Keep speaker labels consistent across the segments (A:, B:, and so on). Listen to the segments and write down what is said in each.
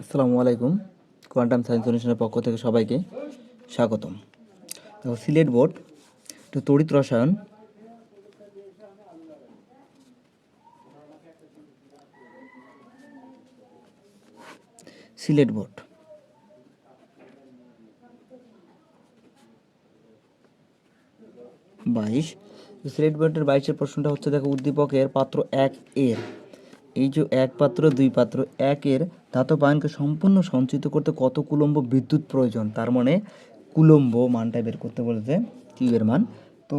A: আসসালামু আলাইকুম, quantum science অনুষ্ঠানের পক্ষ থেকে সবাইকে স্বাগতম। দেখো, সিলেট বোর্ড, একটু তড়িৎ রসায়ন। সিলেট বোর্ড। বাইশ, সিলেট বোর্ডের বাইশের প্রশ্নটা হচ্ছে, দেখো, উদ্দীপকের পাত্র এক এর। এই যে এক পাত্র, দুই পাত্র, একের ধাতব আয়নকে সম্পূর্ণ সঞ্চিত করতে কত কুলম্ব বিদ্যুৎ প্রয়োজন? তার মানে কুলম্ব মানটা বের করতে বলেছে কিউবের মান। তো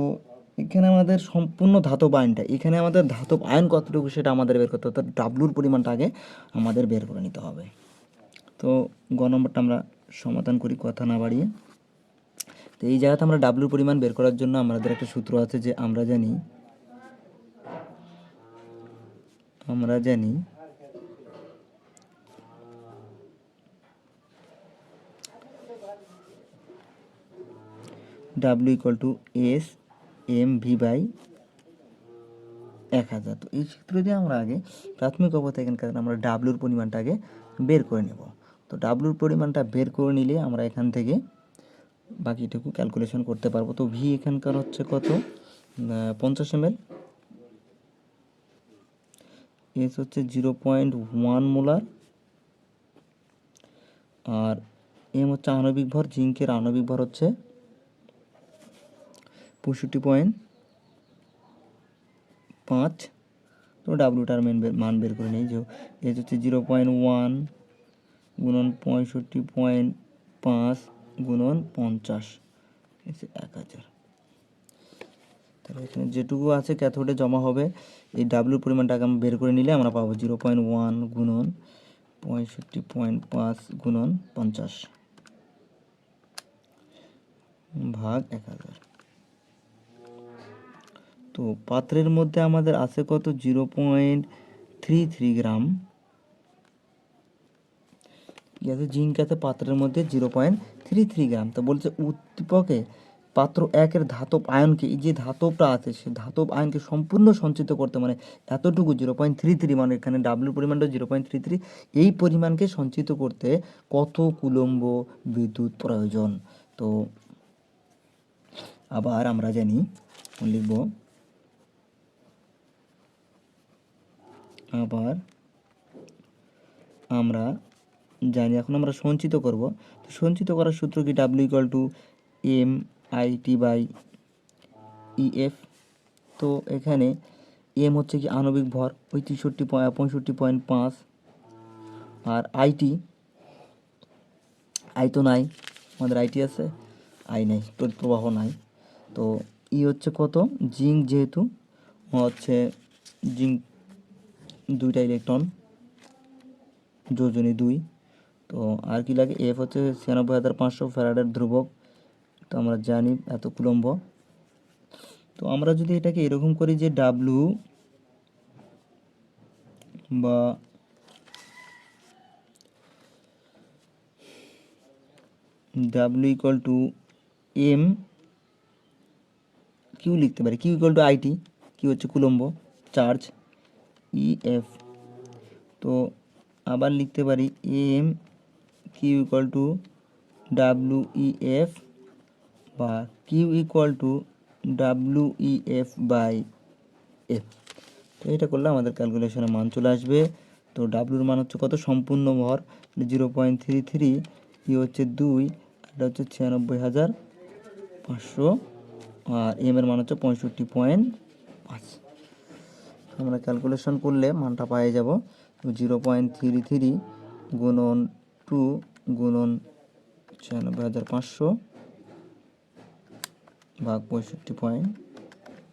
A: এখানে আমাদের সম্পূর্ণ ধাতব আয়নটা, এখানে আমাদের ধাতব আয়ন কতটুকু সেটা আমাদের বের করতে হবে। ডাব্লুর পরিমাণটা আগে আমাদের বের করে নিতে হবে। তো গ নম্বরটা আমরা সমাধান করি, কথা না বাড়িয়ে। তো এই জায়গাতে আমরা ডাব্লুর পরিমাণ বের করার জন্য আমাদের একটা সূত্র আছে যে আমরা জানি আমরা জানি W equal to S M V by এক হাজার। তো এই সূত্র দিয়ে আমরা আগে প্রাথমিক অবস্থায় এখানকার আমরা ডাব্লুর পরিমাণটা আগে বের করে নেব। তো ডাব্লুর পরিমাণটা বের করে নিলে আমরা এখান থেকে বাকিটুকু ক্যালকুলেশন করতে পারব। তো ভি এখানকার হচ্ছে কত? পঞ্চাশ এম এস হচ্ছে জিরো পয়েন্ট ওয়ান মোলার আর এম হচ্ছে আণবিক ভর জিঙ্কের আণবিক ভর হচ্ছে পঁয়ষট্টি পয়েন্ট পাঁচ। তো ডাব্লুটার মেন মান বের করে নিই, যে এস হচ্ছে জিরো পয়েন্ট ওয়ান গুণন পঁয়ষট্টি পয়েন্ট পাঁচ গুণন পঞ্চাশ। এক হাজার। তাহলে এখানে যেটুকু আছে ক্যাথোডে জমা হবে। এই ডাব্লুর পরিমাণটাকে আমরা বের করে নিলে আমরা পাবো জিরো পয়েন্ট ওয়ান গুণন গুণন পঞ্চাশ ভাগ এক হাজার। তো পাত্রের মধ্যে আমাদের আছে কত? Zero gram. গ্যাসের জিঙ্ক আছে পাত্রের মধ্যে zero point three three gram. তো বলছে উদ্দীপকে পাত্র একের ধাতব আয়নকে যে ধাতবটা আছে, সে ধাতব আয়নকে সম্পূর্ণ সঞ্চিত করতে মানে এতটুকু জিরো পয়েন্ট থ্রি থ্রি মানে এখানে ডাব্লুর পরিমাণটা জিরো পয়েন্ট থ্রি থ্রি এই পরিমাণকে সঞ্চিত করতে কত কুলম্ব বিদ্যুৎ প্রয়োজন? তো আবার আমরা জানি, লিখব, আবার আমরা জানি, এখন আমরা সঞ্চিত করব। তো সঞ্চিত করার সূত্র কি? W equal to M I T by EF তো এখানে এম হচ্ছে কি আণবিক ভর ওই তেষট্টি পঁয়ষট্টি পয়েন্ট পাঁচ। আর আইটি আই তো নাই, আমাদের আইটি আছে আই নাই, তড়িৎ প্রবাহ নাই। তো ই হচ্ছে কত? জিঙ্ক যেহেতু হচ্ছে জিঙ্ক দুইটা ইলেকট্রন, যোজনী দুই। তো আর কি লাগে? এফ হচ্ছে ছিয়ানব্বই হাজার পাঁচশো ফ্যারাডের ধ্রুবক। তো আমরা জানি এত কুলম্ব। তো আমরা যদি এটাকে এরকম করি যে ডাব্লু বা W equal to M Q লিখতে পারি। কিউ ইকুয়াল টু আইটি কি হচ্ছে কুলম্ব চার্জ ই এফ তো আবার লিখতে পারি M Q equal to W E F বা Q equal to W E F by F তো এটা করলে আমাদের ক্যালকুলেশনে মান চলে আসবে। তো ডাব্লুর মান হচ্ছে কত? সম্পূর্ণ ভর। Zero point three three E হচ্ছে দুই এটা হচ্ছে ছিয়ানব্বই হাজার পাঁচশো, আর এম এর মান হচ্ছে পঁয়ষট্টি পয়েন্ট পাঁচ। আমরা ক্যালকুলেশন করলে মানটা পাই যাব। জিরো পয়েন্ট থ্রি থ্রি গুণন টু গুণন ছিয়ানব্বই হাজার পাঁচশো ভাগ পঁয়ষট্টি পয়েন্ট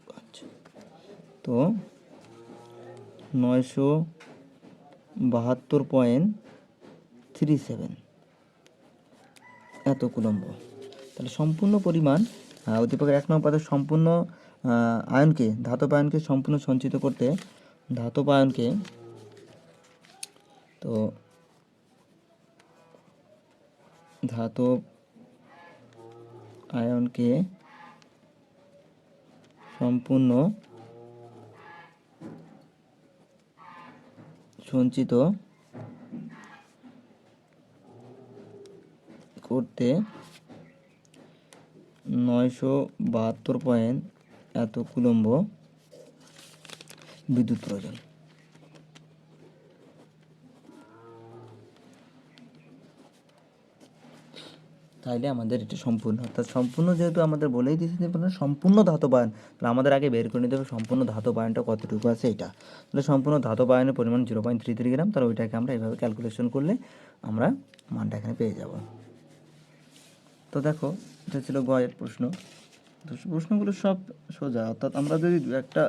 A: পাঁচ। তো নয়শো বাহাত্তর পয়েন্ট থ্রি সেভেন এত কুলম্ব। তাহলে সম্পূর্ণ পরিমাণ উদ্দীপকের এক নম্বর পদের সম্পূর্ণ আয়নকে, ধাতব আয়নকে সম্পূর্ণ সঞ্চিত করতে, ধাতব আয়নকে, তো ধাতব আয়নকে সম্পূর্ণ সঞ্চিত করতে নয়শো বাহাত্তর পয়েন্ট এত কুলম্ব বিদ্যুৎ প্রয়োজন। তাইলে আমাদের এটা সম্পূর্ণ। অর্থাৎ সম্পূর্ণ যেহেতু আমাদের বলেই দিয়েছে যে সম্পূর্ণ ধাতবায়ন, তাহলে আমাদের আগে বের করে নিতে হবে সম্পূর্ণ ধাতবায়নটা কতটুকু আছে এটা। তাহলে সম্পূর্ণ ধাতবায়নের পরিমাণ zero point three three gram তাহলে ওইটাকে আমরা এইভাবে ক্যালকুলেশন করলে আমরা মানটা এখানে পেয়ে যাব। তো দেখো, এটা ছিল গয়ের প্রশ্ন। তো প্রশ্নগুলো সব সোজা, অর্থাৎ আমরা যদি একটা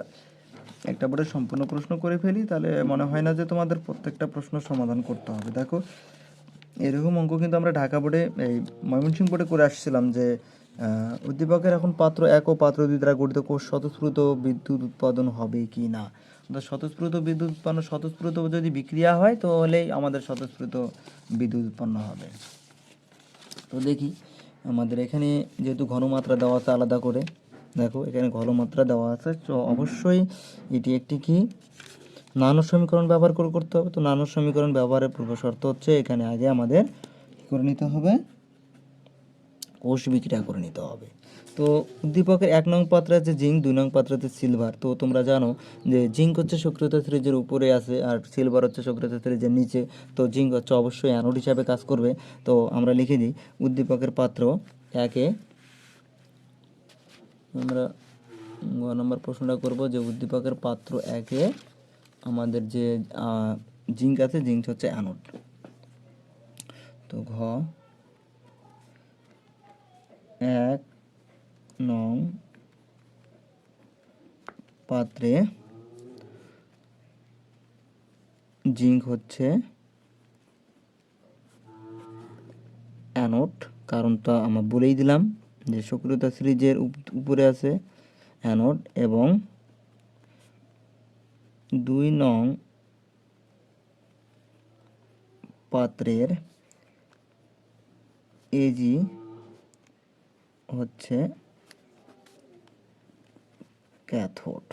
A: একটা বোর্ডে সম্পূর্ণ প্রশ্ন করে ফেলি, তাহলে মনে হয় না যে তোমাদের প্রত্যেকটা প্রশ্ন সমাধান করতে হবে। দেখো এরকম অঙ্ক কিন্তু আমরা ঢাকা বোর্ডে, এই ময়মনসিংহ বোর্ডে করে আসছিলাম যে উদ্দীপকের এখন পাত্র এক ও পাত্র দুই দ্বারা গঠিত কোষ স্বতঃস্ফূর্ত বিদ্যুৎ উৎপাদন হবে কি না? স্বতঃস্ফূর্ত বিদ্যুৎ উৎপন্ন, স্বতঃস্ফূর্ত যদি বিক্রিয়া হয়, তাহলেই আমাদের স্বতঃস্ফূর্ত বিদ্যুৎ উৎপন্ন হবে। তো দেখি, আমাদের এখানে যেহেতু ঘনমাত্রা দেওয়া আছে আলাদা করে, দেখো এখানে ঘনমাত্রা দেওয়া আছে, তো অবশ্যই এটি একটি কি? নানো সমীকরণ ব্যবহার করে করতে হবে। তো নানো সমীকরণ ব্যবহারের পূর্ব শর্ত হচ্ছে এখানে আগে আমাদের কি করে নিতে হবে? কোষ বিক্রিয়া করে নিতে হবে। তো উদ্দীপকের এক নং পাত্রে আছে জিঙ্ক, দুই নং পাত্রে আছে সিলভার। তো তোমরা জানো যে জিঙ্ক হচ্ছে সক্রিয়তা সিরিজের উপরে আছে আর সিলভার হচ্ছে সক্রিয়তা সিরিজের নিচে। তো জিঙ্ক হচ্ছে অবশ্যই অ্যানোড হিসাবে কাজ করবে। তো আমরা লিখে দিই, উদ্দীপকের পাত্র একে আমরা গ নম্বর প্রশ্নটা করব যে উদ্দীপকের পাত্র একে আমাদের যে জিঙ্ক আছে, জিঙ্ক হচ্ছে অ্যানোড। তো ঘ, এক, নং, পাত্রে জিঙ্ক হচ্ছে অ্যানোড। কারণটা আমরা বলেই দিলাম যে, সক্রিয়তা সিরিজের উপ- উপরে আছে অ্যানোড এবং দুই নং পাত্রের এজি হচ্ছে ক্যাথোড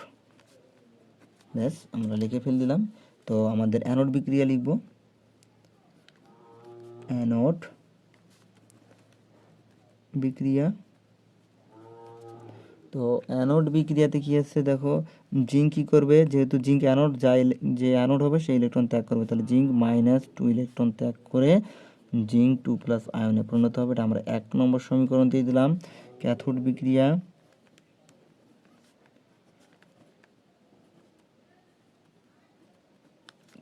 A: ব্যাস, আমরা লিখে ফেল দিলাম। তো আমাদের অ্যানোড বিক্রিয়া লিখব। অ্যানোড বিক্রিয়া তো অ্যানোড বিক্রিয়াতে কি আছে দেখো? জিঙ্ক কি করবে? যেহেতু জিঙ্ক অ্যানোড যা যে অ্যানোড হবে সেই ইলেকট্রন ত্যাগ করবে। তাহলে জিঙ্ক মাইনাস টু ইলেকট্রন ত্যাগ করে জিঙ্ক টু প্লাস আয়নে পরিণত হবে। এটা আমরা এক নম্বর সমীকরণ দিয়ে দিলাম। ক্যাথোড বিক্রিয়া।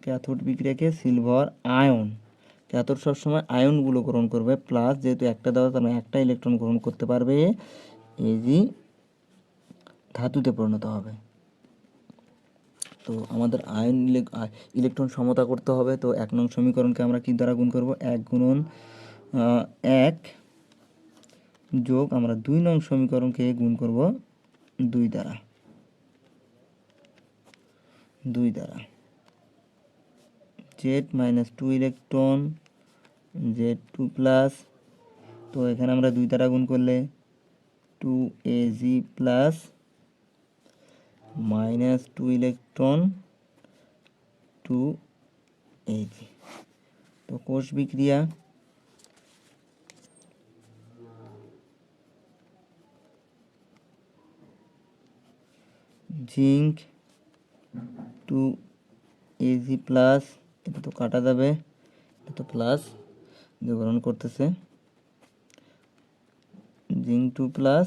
A: ক্যাথোড বিক্রিয়াকে সিলভার আয়ন ক্যাথোড সবসময় আয়নগুলো গ্রহণ করবে প্লাস যেহেতু একটা দেওয়া তার মানে একটা ইলেকট্রন গ্রহণ করতে পারবে। এজি ধাতুতে পরিণত হবে। তো আমাদের আয়ন ইলে- ইলেকট্রন সমতা করতে হবে। তো এক নং সমীকরণকে আমরা কি দ্বারা গুণ করব? এক গুণন এক যোগ আমরা দুই নং সমীকরণকে গুণ করব দুই দ্বারা। দুই দ্বারা। Z minus two electron, Z two plus, তো এখানে আমরা দুই দ্বারা গুণ করলে two A G plus minus two electron two A G তো কোষ বিক্রিয়া জিঙ্ক টু এজি প্লাস, এটা তো কাটা যাবে, এটা তো প্লাস গ্রহণ করতেছে। Zinc two plus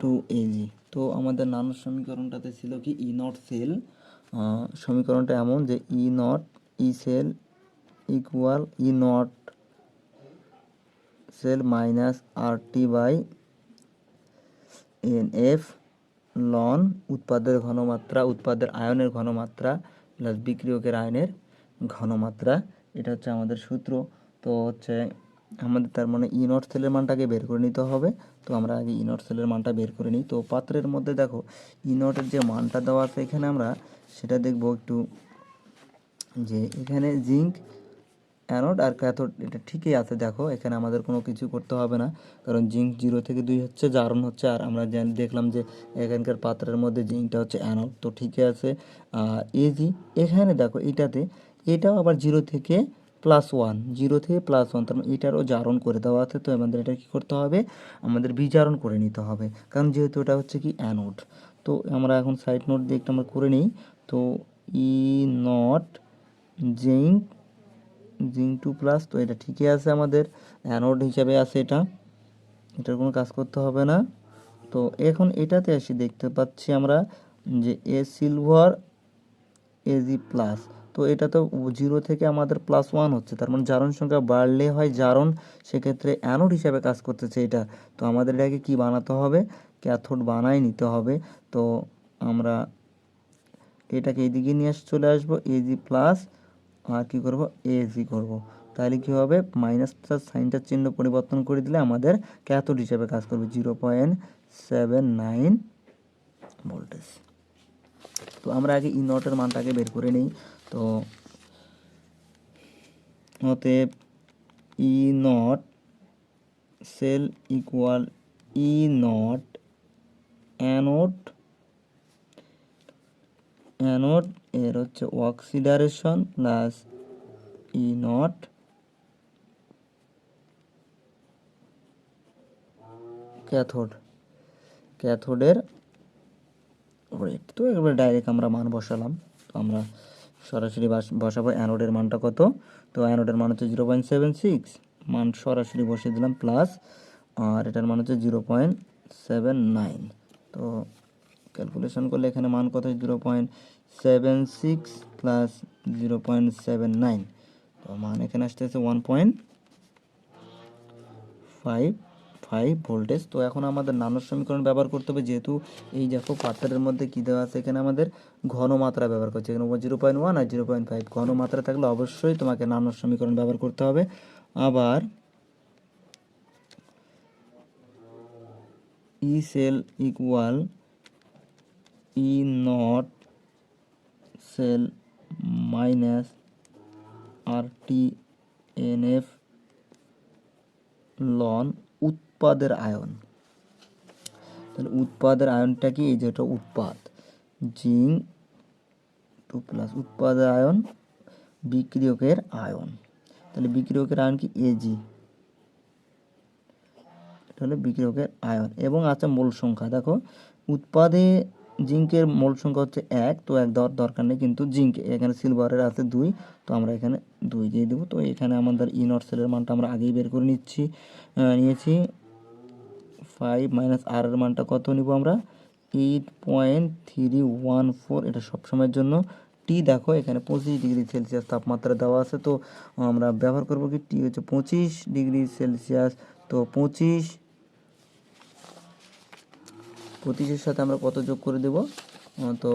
A: two AG তো আমাদের নানো সমীকরণটাতে ছিল কি ই নট সেল সমীকরণটা এমন যে E naught E cell equal E naught cell minus R T by N F ln উৎপাদের ঘনমাত্রা, উৎপাদের আয়নের ঘনমাত্রা প্লাস বিক্রিয়কের আয়নের ঘনমাত্রা। এটা হচ্ছে আমাদের সূত্র। তো হচ্ছে আমাদের তার মানে ই নট সেলের মানটাকে বের করে নিতে হবে। তো আমরা আগে ই নট সেলের মানটা বের করে নিই। তো পাত্রের মধ্যে দেখো ই নটের যে মানটা দেওয়া আছে এখানে আমরা সেটা দেখব একটু, যে এখানে জিঙ্ক অ্যানোড আর ক্যাথোড এটা ঠিকই আছে দেখো। এখানে আমাদের কোনো কিছু করতে হবে না। কারণ জিঙ্ক জিরো থেকে দুই হচ্ছে, জারণ হচ্ছে। আর আমরা দেখলাম যে এখানকার পাত্রের মধ্যে জিঙ্কটা হচ্ছে অ্যানোড তো ঠিকই আছে। আর এজি এখানে দেখো এটাতে, এটাও আবার জিরো থেকে প্লাস ওয়ান জিরো থেকে প্লাস ওয়ান তার মানে এটারও জারণ করে দেওয়া আছে, তো আমাদের এটা কী করতে হবে? আমাদের বিজারণ করে নিতে হবে, কারণ যেহেতু এটা হচ্ছে কি অ্যানোড তো আমরা এখন সাইড নোট দিয়ে একটু আমরা করে নিই, তো E naught zinc zinc two plus তো এটা ঠিকই আছে আমাদের অ্যানোড হিসাবে আছে এটা, এটার কোনো কাজ করতে হবে না। তো এখন এটাতে আসি দেখতে পাচ্ছি আমরা যে এ সিলভার এজি প্লাস তো এটা তো জিরো থেকে আমাদের প্লাস ওয়ান হচ্ছে। তার মানে জারণ সংখ্যা বাড়লে হয় জারণ, সেক্ষেত্রে অ্যানোড হিসাবে কাজ করতেছে এটা। তো আমাদের এটাকে কি বানাতে হবে? ক্যাথোড বানাই নিতে হবে। তো আমরা এটাকে এইদিকে নিয়ে চলে আসব এজি প্লাস আর কি করব? এজি করব। তাহলে কি হবে? মাইনাস প্লাস সাইনটার চিহ্ন পরিবর্তন করে দিলে আমাদের ক্যাথোড হিসাবে কাজ করবে zero point seven nine voltage তো আমরা আগে ই নটের মানটাকে বের করে নিই। তো অতএব E naught cell equal E naught anode anode এর হচ্ছে oxidation plus E naught cathode ক্যাথোডের rate তো এবার ডাইরেক্ট আমরা মান বসালাম। তো আমরা সরাসরি বাস- বসাবো। অ্যানোডের মানটা কত? তো অ্যানোডের মান হচ্ছে জিরো পয়েন্ট সেভেন সিক্স মান সরাসরি বসিয়ে দিলাম প্লাস আর এটার মান হচ্ছে জিরো পয়েন্ট সেভেন নাইন তো ক্যালকুলেশন করলে এখানে মান কত? Zero point seven six plus zero point seven nine তো মান এখানে আসতেছে one point five five voltage তো এখন আমাদের নানোর সমীকরণ ব্যবহার করতে হবে, যেহেতু এই দেখো পাত্রের মধ্যে কী দেওয়া আছে এখানে আমাদের? ঘনমাত্রা ব্যবহার করছে এখানে জিরো পয়েন্ট ওয়ান আর জিরো পয়েন্ট ফাইভ ঘনমাত্রা থাকলে অবশ্যই তোমাকে নানোর সমীকরণ ব্যবহার করতে হবে। আবার E cell equal E naught cell minus R T N F ln উৎপাদের আয়ন। তাহলে উৎপাদের আয়নটা কি? এই যেটা উৎপাদ। জিঙ্ক টু প্লাস উৎপাদের আয়ন বিক্রিয়কের আয়ন। তাহলে বিক্রিয়কের আয়ন কি? এজি এটা হলো বিক্রিয়কের আয়ন। এবং আছে মোল সংখ্যা। দেখো, উৎপাদে জিঙ্কের মোল সংখ্যা হচ্ছে এক, তো এক দরকার নেই কিন্তু জিঙ্ক। এখানে সিলভারের আছে দুই, তো আমরা এখানে দুই দিয়ে দেবো। তো এখানে আমাদের ইনর সেলের মানটা আমরা আগেই বের করে নিচ্ছি নিয়েছি। ফাইভ মাইনাস আর এর মানটা কত নিব আমরা? Eight point three one four এটা সবসময়ের জন্য টি দেখো, এখানে পঁচিশ ডিগ্রি সেলসিয়াস তাপমাত্রা দেওয়া আছে, তো আমরা ব্যবহার করব কি টি হচ্ছে পঁচিশ ডিগ্রি সেলসিয়াস। তো পঁচিশ, পঁচিশের সাথে আমরা কত যোগ করে দেব? তো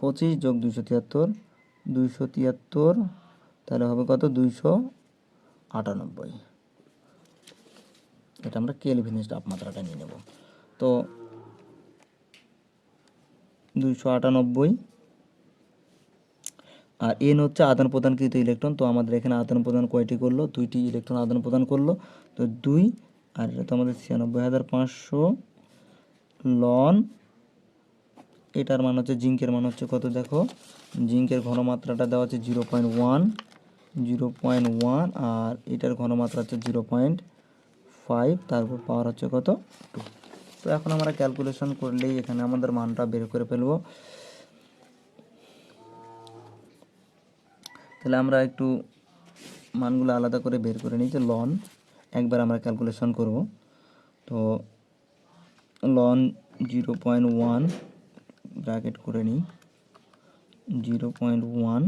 A: পঁচিশ যোগ দুইশো তিয়াত্তর দুইশো তিয়াত্তর, তাহলে হবে কত? দুইশো আটানব্বই। এটা আমরা কেলভিনের তাপমাত্রাটা নিয়ে নেব। তো দুইশো আটানব্বই। আর এন হচ্ছে আদান প্রদানকৃত ইলেকট্রন তো আমাদের এখানে আদান প্রদান কয়টি করল? দুইটি ইলেকট্রন আদান প্রদান করল। তো দুই, আর এটা তো আমাদের ছিয়ানব্বই হাজার পাঁচশো লন এটার মান হচ্ছে জিঙ্কের মান হচ্ছে কত দেখো? জিঙ্কের ঘনমাত্রাটা দেওয়া হচ্ছে zero point one zero point one আর এটার ঘনমাত্রা হচ্ছে জিরো পয়েন্ট ফাইভ তারপর পাওয়ার হচ্ছে কত টু তো এখন আমরা ক্যালকুলেশন করলেই এখানে আমাদের মানটা বের করে ফেলব। তাহলে আমরা একটু মানগুলো আলাদা করে বের করে নিই যে লন একবার আমরা ক্যালকুলেশন করব। তো ln zero point one bracket করে নিই। জিরো পয়েন্ট ওয়ান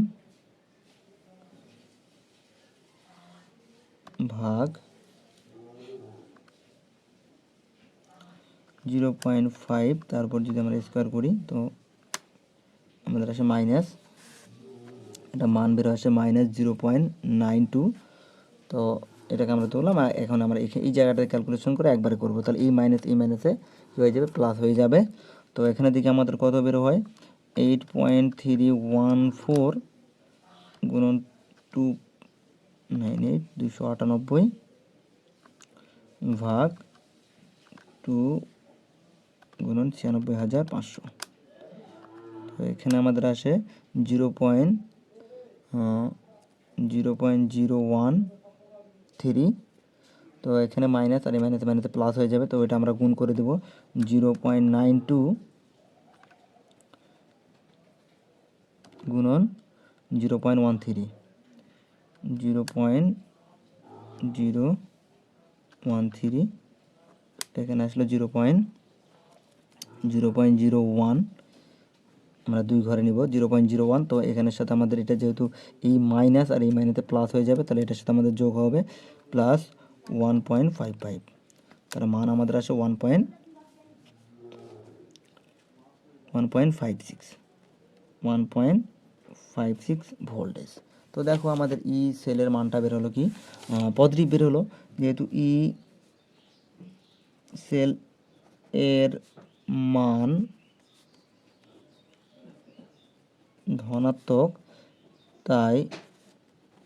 A: ভাগ জিরো পয়েন্ট ফাইভ, তারপর যদি আমরা স্কোয়ার করি, তো আমাদের আসে মাইনাস, এটা মান বের আসে minus zero point nine two. তো এটাকে আমরা তুললাম, আর এখন আমরা এই জায়গাটা ক্যালকুলেশন করে একবারে করব। তাহলে এই মাইনাস এই মাইনাসে কী হয়ে যাবে? প্লাস হয়ে যাবে। তো এখানে দিকে আমাদের কত বের হয়? Eight point three one four গুণন টু নাইন এইট দুশো আটানব্বই ভাগ টু গুণন ছিয়ানব্বই হাজার পাঁচশো। তো এখানে আমাদের আসে zero point zero point zero one three. তো এখানে মাইনাস আর এই মাইনাসে মাইনাসে প্লাস হয়ে যাবে, তো এটা আমরা গুণ করে দেবো জিরো পয়েন্ট নাইন টু গুণন zero point one three. Zero point zero one three, এখানে আসলো zero point zero point zero one. আমরা দুই ঘরে নিব জিরো পয়েন্ট জিরো ওয়ান। তো এখানের সাথে আমাদের এটা যেহেতু এই মাইনাস আর এই মাইনাসে প্লাস হয়ে যাবে, তাহলে এটার সাথে আমাদের যোগ হবে plus one point five five তার মান আমাদের আসে one point one point five six one point five six voltage তো দেখো আমাদের ই সেলের মানটা বের হলো কি? পজিটিভ বের হলো যেহেতু ই সেল এর মান ধনাত্মক তাই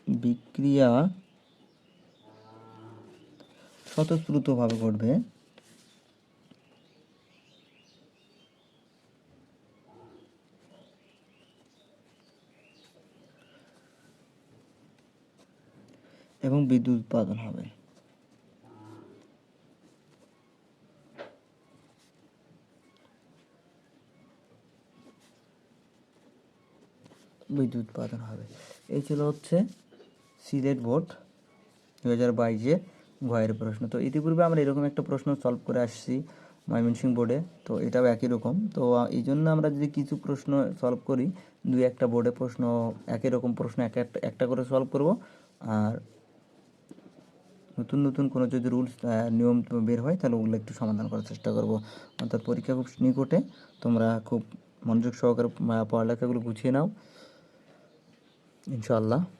A: বিক্রিয়া স্বতঃস্ফূর্তভাবে ঘটবে। এবং বিদ্যুৎ উৎপাদন হবে। বিদ্যুৎ উৎপাদন হবে। এই ছিল হচ্ছে সিলেট বোর্ড দু হাজার বাইশের ভয়ের প্রশ্ন। তো ইতিপূর্বে আমরা এরকম একটা প্রশ্ন সলভ করে আসছি ময়মনসিংহ বোর্ডে তো এটাও একই রকম। তো এই জন্য আমরা যদি কিছু প্রশ্ন সলভ করি, দুই একটা বোর্ডে প্রশ্ন, একই রকম প্রশ্ন এক একটা করে সলভ করব। আর নতুন নতুন কোনো যদি রুলস নিয়ম বের হয়, তাহলে ওগুলো একটু সমাধান করার চেষ্টা করব। অর্থাৎ পরীক্ষা খুব নিকটে। তোমরা খুব মনোযোগ সহকারে পড়ালেখাগুলো গুছিয়ে নাও। إن شاء الله.